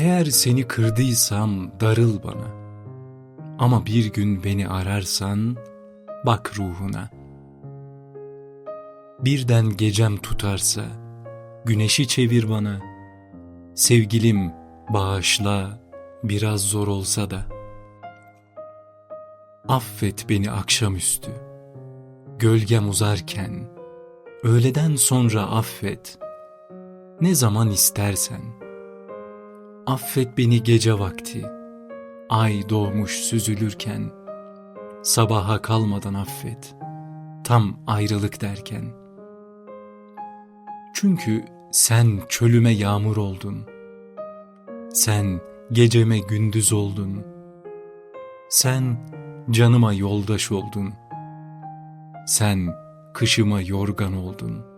Eğer seni kırdıysam darıl bana. Ama bir gün beni ararsan bak ruhuna. Birden gecem tutarsa güneşi çevir bana. Sevgilim bağışla biraz zor olsa da. Affet beni akşamüstü. Gölgem uzarken öğleden sonra affet. Ne zaman istersen. Affet beni gece vakti. Ay doğmuş süzülürken. Sabaha kalmadan affet. Tam ayrılık derken. Çünkü sen çölüme yağmur oldun. Sen geceme gündüz oldun. Sen canıma yoldaş oldun. Sen kışıma yorgan oldun.